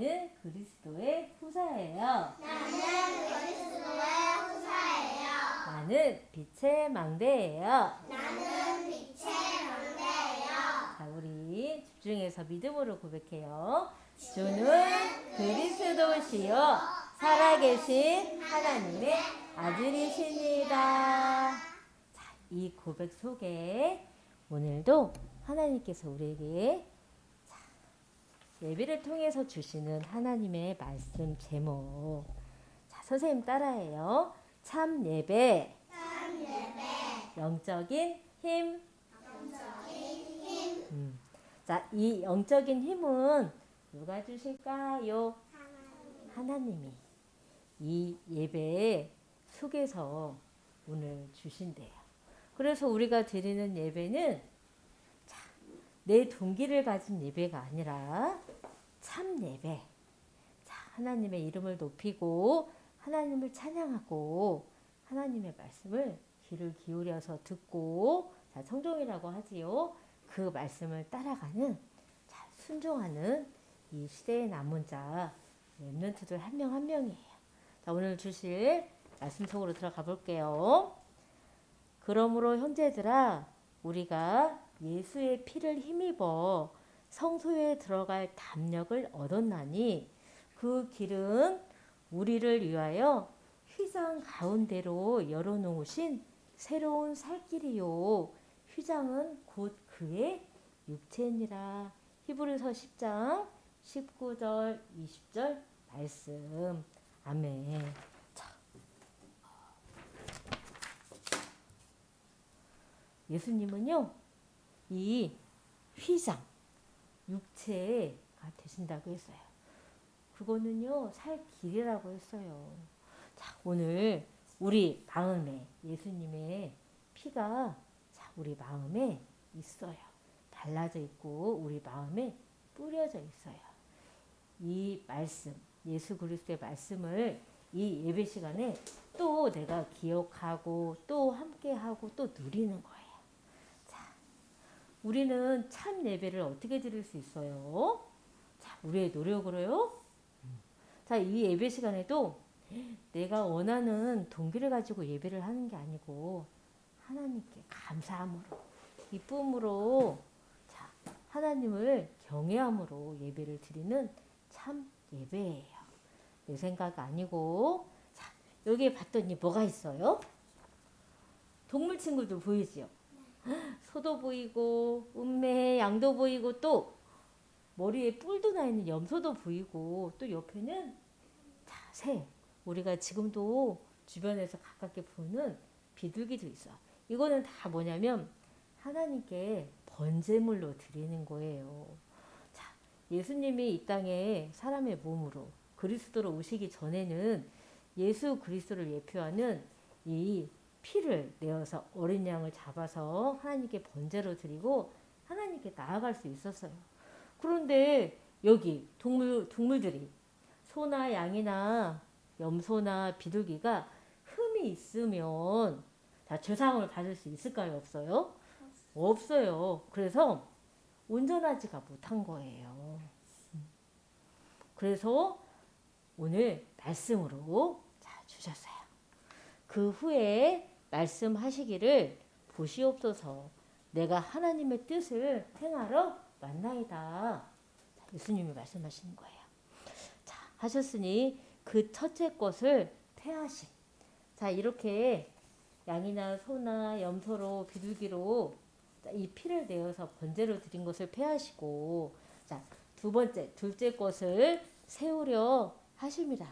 나는 그리스도의 후사예요. 나는 그리스도의 후사예요. 나는 빛의 망대예요. 나는 빛의 망대예요. 자, 우리 집중해서 믿음으로 고백해요. 주는 그리스도시요 살아계신 하나님의 아들이십니다. 자, 이 고백 속에 오늘도 하나님께서 우리에게 자, 예배를 통해서 주시는 하나님의 말씀 제목. 자, 선생님 따라해요. 참 예배. 참 예배. 영적인 힘. 영적인 힘. 음. 자, 이 영적인 힘은 누가 주실까요? 하나님이 이 예배 속에서 오늘 주신대요. 그래서 우리가 드리는 예배는 자, 내 동기를 가진 예배가 아니라 참 예배. 자, 하나님의 이름을 높이고 하나님을 찬양하고 하나님의 말씀을 귀를 기울여서 듣고 자, 청종이라고 하지요. 그 말씀을 따라가는 자, 순종하는 이 시대의 남은 자 랩런트들 한 명 한 명이에요. 자, 오늘 주실 말씀 속으로 들어가 볼게요. 그러므로 형제들아 우리가 예수의 피를 힘입어 성소에 들어갈 담력을 얻었나니 그 길은 우리를 위하여 휘장 가운데로 열어놓으신 새로운 살길이요. 휘장은 곧 그의 육체니라. 히브리서 10장 19절 20절 말씀. 아멘. 자. 예수님은요 이 휘장 육체가 되신다고 했어요 그거는요 살 길이라고 했어요 자 오늘 우리 마음에 예수님의 피가 자 우리 마음에 있어요 발라져 있고 우리 마음에 뿌려져 있어요. 이 말씀, 예수 그리스도의 말씀을 이 예배 시간에 또 내가 기억하고 또 함께하고 또 누리는 거예요. 자, 우리는 참 예배를 어떻게 드릴 수 있어요? 자, 우리의 노력으로요. 자, 이 예배 시간에도 내가 원하는 동기를 가지고 예배를 하는 게 아니고 하나님께 감사함으로 기쁨으로 자, 하나님을 경외함으로 예배를 드리는 참 예배예요. 내 생각 아니고 자, 여기에 봤더니 뭐가 있어요? 동물 친구들 보이지요? 소도 보이고 음매 양도 보이고 또 머리에 뿔도 나 있는 염소도 보이고 또 옆에는 자, 새. 우리가 지금도 주변에서 가깝게 보는 비둘기도 있어. 이거는 다 뭐냐면 하나님께 번제물로 드리는 거예요. 자, 예수님이 이 땅에 사람의 몸으로 그리스도로 오시기 전에는 예수 그리스도를 예표하는 이 피를 내어서 어린 양을 잡아서 하나님께 번제로 드리고 하나님께 나아갈 수 있었어요. 그런데 여기 동물 동물들이 소나 양이나 염소나 비둘기가 흠이 있으면 자 죄상을 받을 수 있을까요? 없어요? 없어요. 그래서 온전하지가 못한 거예요. 그래서 오늘 말씀으로 자 주셨어요. 그 후에 말씀하시기를 보시옵소서 내가 하나님의 뜻을 행하러 왔나이다. 자, 예수님이 말씀하시는 거예요. 자, 하셨으니 그 첫째 것을 태하심. 자, 이렇게 양이나 소나 염소로 비둘기로 이 피를 내어서 번제로 드린 것을 폐하시고 자, 두 번째, 둘째 것을 세우려 하심이라.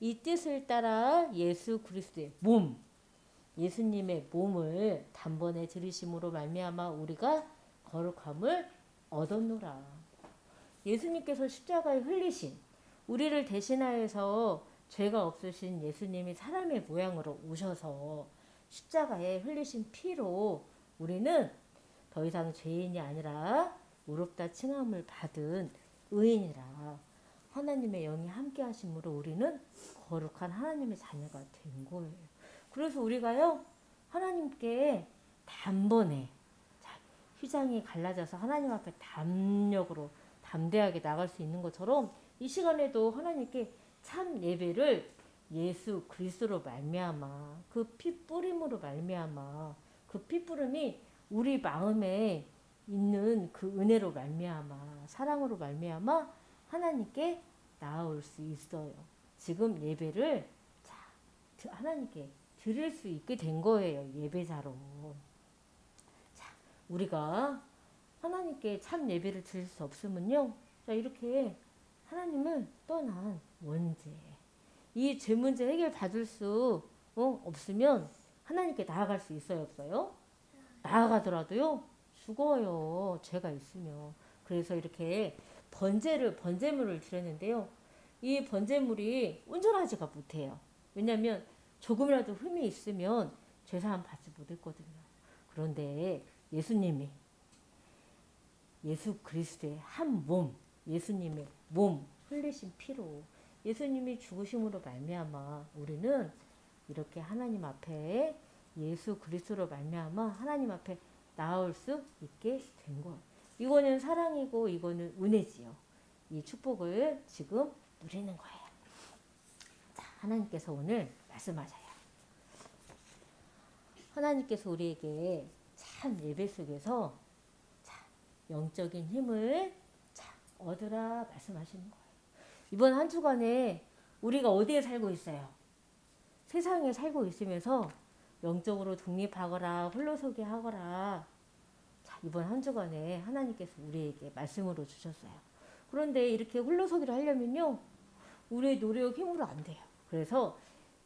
이 뜻을 따라 예수 그리스도의 몸, 예수님의 몸을 단번에 들이심으로 말미암아 우리가 거룩함을 얻었노라. 예수님께서 십자가에 흘리신 우리를 대신하여서 죄가 없으신 예수님이 사람의 모양으로 오셔서 십자가에 흘리신 피로 우리는 더 이상 죄인이 아니라 의롭다 칭함을 받은 의인이라 하나님의 영이 함께 하심으로 우리는 거룩한 하나님의 자녀가 된 거예요. 그래서 우리가요 하나님께 단번에 자, 휘장이 갈라져서 하나님 앞에 담력으로 담대하게 나갈 수 있는 것처럼 이 시간에도 하나님께 참 예배를 예수 그리스도로 말미암아 그 피 뿌림으로 말미암아 그 피 뿌림이 우리 마음에 있는 그 은혜로 말미암아 사랑으로 말미암아 하나님께 나아올 수 있어요. 지금 예배를 자 드- 하나님께 드릴 수 있게 된 거예요. 예배자로. 자 우리가 하나님께 참 예배를 드릴 수 없으면요. 자 이렇게 하나님을 떠난 원죄. 이 죄 문제 해결 받을 수 어, 없으면 하나님께 나아갈 수 있어요, 없어요? 나아가더라도요, 죽어요. 죄가 있으면. 그래서 이렇게 번제를, 번제물을 드렸는데요. 이 번제물이 온전하지가 못해요. 왜냐면 조금이라도 흠이 있으면 죄사함 받지 못했거든요. 그런데 예수님이 예수 그리스도의 한 몸, 예수님의 몸 흘리신 피로 예수님이 죽으심으로 말미암아 우리는 이렇게 하나님 앞에 예수 그리스도로 말미암아 하나님 앞에 나올 수 있게 된 거예요. 이거는 사랑이고 이거는 은혜지요. 이 축복을 지금 누리는 거예요. 자, 하나님께서 오늘 말씀하셔요. 하나님께서 우리에게 참 예배 속에서 자, 영적인 힘을 자, 얻으라 말씀하시는 거예요. 이번 한 주간에 우리가 어디에 살고 있어요? 세상에 살고 있으면서 영적으로 독립하거라 홀로서기 하거라. 자, 이번 한 주간에 하나님께서 우리에게 말씀으로 주셨어요. 그런데 이렇게 홀로서기를 하려면요. 우리의 노력 힘으로 안 돼요. 그래서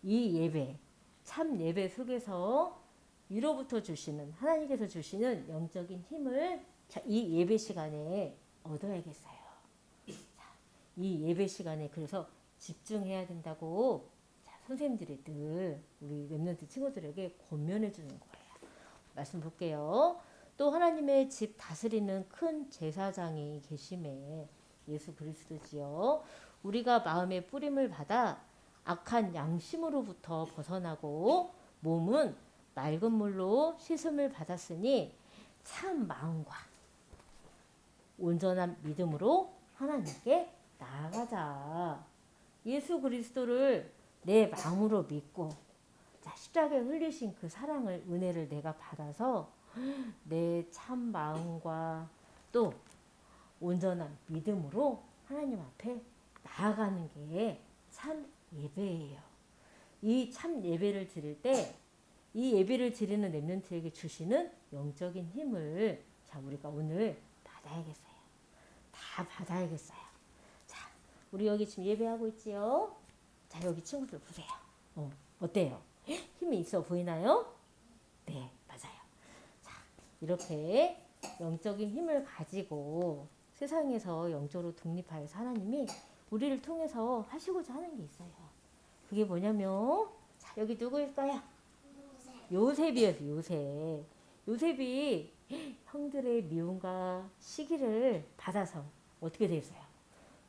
이 예배, 참 예배 속에서 위로부터 주시는 하나님께서 주시는 영적인 힘을 자, 이 예배 시간에 얻어야겠어요. 자, 이 예배 시간에 그래서 집중해야 된다고 자, 선생님들이 늘 우리 랩런트 친구들에게 권면해 주는 거예요. 말씀 볼게요. 또 하나님의 집 다스리는 큰 제사장이 계심에 예수 그리스도지요. 우리가 마음의 뿌림을 받아 악한 양심으로부터 벗어나고 몸은 맑은 물로 씻음을 받았으니 참 마음과 온전한 믿음으로 하나님께 나아가자. 예수 그리스도를 내 마음으로 믿고 자, 십자가에 흘리신 그 사랑을 은혜를 내가 받아서 내 참 마음과 또 온전한 믿음으로 하나님 앞에 나아가는 게 참 예배예요. 이 참 예배를 드릴 때 이 예배를 드리는 랩런트에게 주시는 영적인 힘을 자 우리가 오늘 받아야겠어요. 다 받아야겠어요. 자, 우리 여기 지금 예배하고 있지요? 자, 여기 친구들 보세요. 어, 어때요? 힘이 있어 보이나요? 네, 맞아요. 자, 이렇게 영적인 힘을 가지고 세상에서 영적으로 독립하여서 하나님이 우리를 통해서 하시고자 하는 게 있어요. 그게 뭐냐면, 자, 여기 누구일까요? 요셉이었어, 요셉. 요셉이 형들의 미움과 시기를 받아서 어떻게 됐어요?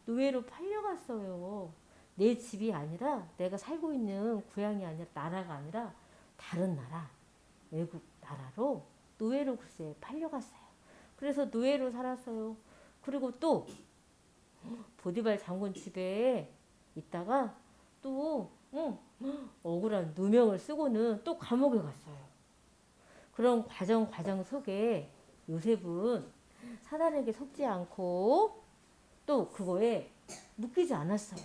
노예로 팔려갔어요. 내 집이 아니라 내가 살고 있는 고향이 아니라 나라가 아니라 다른 나라, 외국 나라로 노예로 글쎄 팔려갔어요. 그래서 노예로 살았어요. 그리고 또 보디발 장군 집에 있다가 또 응, 억울한 누명을 쓰고는 또 감옥에 갔어요. 그런 과정 과정 속에 요셉은 사단에게 속지 않고 또 그거에 묶이지 않았어요.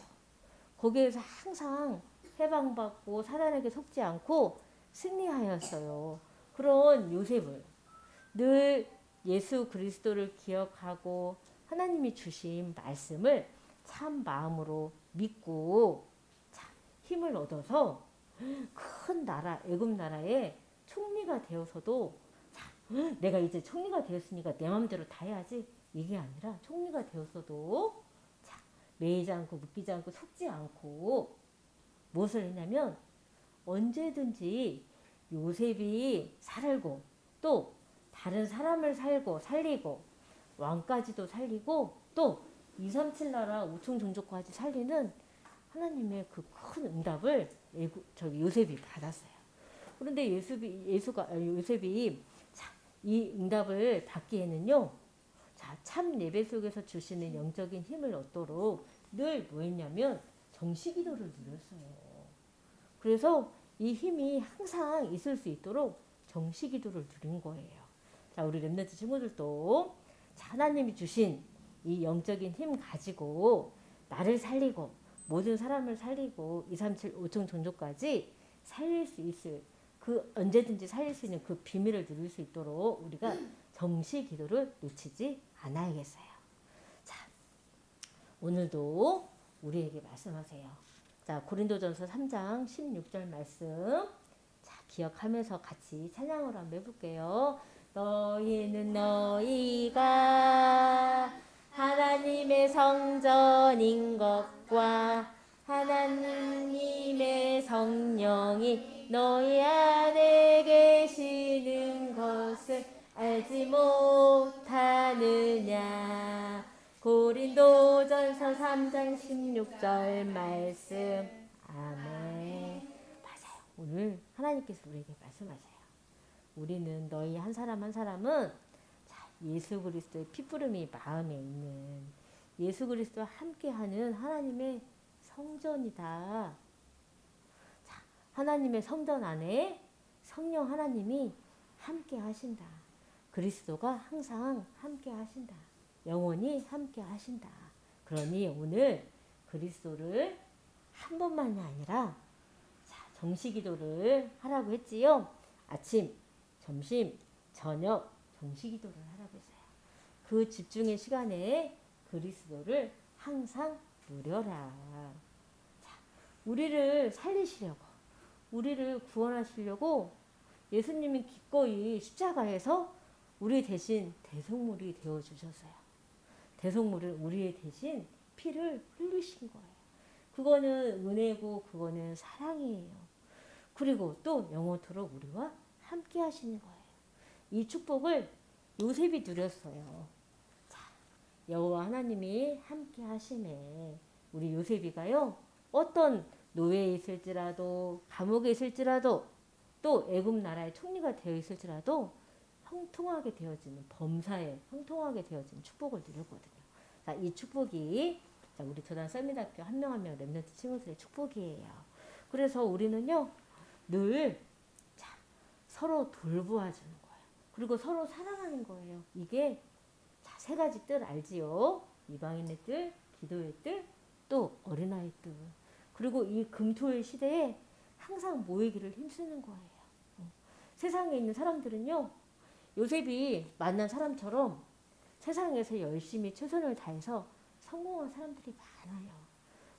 거기에서 항상 해방받고 사단에게 속지 않고 승리하였어요. 그런 요셉을 늘 예수 그리스도를 기억하고 하나님이 주신 말씀을 참 마음으로 믿고 참 힘을 얻어서 큰 나라 애굽 나라의 총리가 되어서도 참 내가 이제 총리가 되었으니까 내 마음대로 다 해야지. 이게 아니라 총리가 되었어도 참 매이지 않고 묶이지 않고 속지 않고 무엇을 했냐면 언제든지 요셉이 살고 또 다른 사람을 살고 살리고 왕까지도 살리고 또 2, 3, 7 나라 5총 종족까지 살리는 하나님의 그 큰 응답을 저기 요셉이 받았어요. 그런데 예수비, 예수가 요셉이 자, 이 응답을 받기에는요. 자, 참 예배 속에서 주시는 영적인 힘을 얻도록 늘 뭐했냐면 정시 기도를 누렸어요. 그래서 이 힘이 항상 있을 수 있도록 정시 기도를 누린 거예요. 자, 우리 랩런트 친구들도 자, 하나님이 주신 이 영적인 힘 가지고 나를 살리고 모든 사람을 살리고 2, 3, 7, 5층 종족까지 살릴 수 있을 그 언제든지 살릴 수 있는 그 비밀을 누릴 수 있도록 우리가 정시 기도를 놓치지 않아야겠어요. 자, 오늘도 우리에게 말씀하세요. 자, 고린도전서 3장 16절 말씀. 자, 기억하면서 같이 찬양을 한번 해볼게요. 너희는 너희가 하나님의 성전인 것과 하나님의 성령이 너희 안에 계시는 것을 알지 못하느냐. 고린도전서 3장 16절 말씀. 아멘. 맞아요. 오늘 하나님께서 우리에게 말씀하세요. 우리는 너희 한 사람 한 사람은 자, 예수 그리스도의 피부름이 마음에 있는 예수 그리스도와 함께하는 하나님의 성전이다. 자, 하나님의 성전 안에 성령 하나님이 함께 하신다. 그리스도가 항상 함께 하신다. 영원히 함께 하신다. 그러니 오늘 그리스도를 한 번만이 아니라 자, 정시 기도를 하라고 했지요. 아침, 점심, 저녁 정시 기도를 하라고 했어요. 그 집중의 시간에 그리스도를 항상 누려라. 자, 우리를 살리시려고, 우리를 구원하시려고 예수님이 기꺼이 십자가에서 우리 대신 대속물이 되어 주셨어요. 대속물을 우리 대신 피를 흘리신 거예요. 그거는 은혜고 그거는 사랑이에요. 그리고 또 영원토록 우리와 함께 하시는 거예요. 이 축복을 요셉이 누렸어요. 자, 여호와 하나님이 함께 하시네. 우리 요셉이가요. 어떤 노예에 있을지라도 감옥에 있을지라도 또 애굽 나라의 총리가 되어 있을지라도 형통하게 되어지는 범사에 형통하게 되어지는 축복을 누렸거든요. 자, 이 축복이 자, 우리 조단 썰미학교 한 명 한명 랩런트 친구들의 축복이에요. 그래서 우리는요 늘 자, 서로 돌보아 주는 거예요. 그리고 서로 사랑하는 거예요. 이게 자, 세 가지 뜻 알지요? 이방인의 뜻, 기도의 뜻, 또 어린아이 뜻. 그리고 이 금토일 시대에 항상 모이기를 힘쓰는 거예요. 어. 세상에 있는 사람들은요, 요셉이 만난 사람처럼 세상에서 열심히 최선을 다해서 성공한 사람들이 많아요.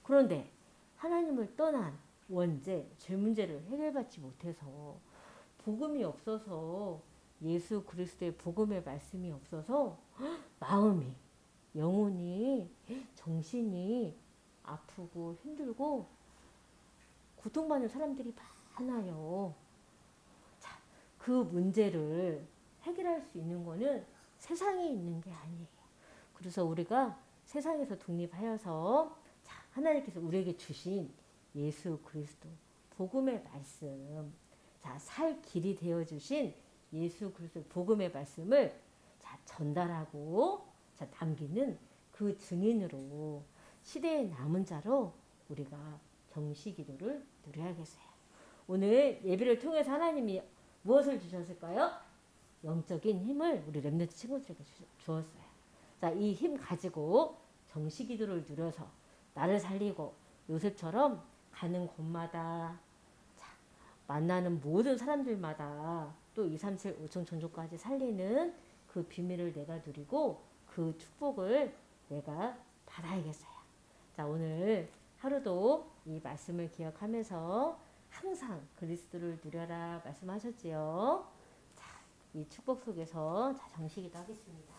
그런데 하나님을 떠난 원죄, 죄 문제를 해결받지 못해서 복음이 없어서 예수 그리스도의 복음의 말씀이 없어서 마음이 영혼이 정신이 아프고 힘들고 고통받는 사람들이 많아요. 자, 그 문제를 해결할 수 있는 거는 세상에 있는 게 아니에요. 그래서 우리가 세상에서 독립하여서 자, 하나님께서 우리에게 주신 예수 그리스도 복음의 말씀, 자, 살 길이 되어 주신 예수 그리스도 복음의 말씀을 자, 전달하고 자, 남기는 그 증인으로 시대의 남은 자로 우리가 정시 기도를 누려야겠어요. 오늘 예배를 통해서 하나님이 무엇을 주셨을까요? 영적인 힘을 우리 랩런트 친구들에게 주- 주었어요. 자, 이 힘 가지고 정시 기도를 누려서 나를 살리고 요셉처럼 가는 곳마다 자, 만나는 모든 사람들마다 또 2, 3, 7, 5천 종족까지 살리는 그 비밀을 내가 누리고 그 축복을 내가 받아야겠어요. 자, 오늘 하루도 이 말씀을 기억하면서 항상 그리스도를 누려라 말씀하셨지요. 자, 이 축복 속에서 자, 정식이도 하겠습니다.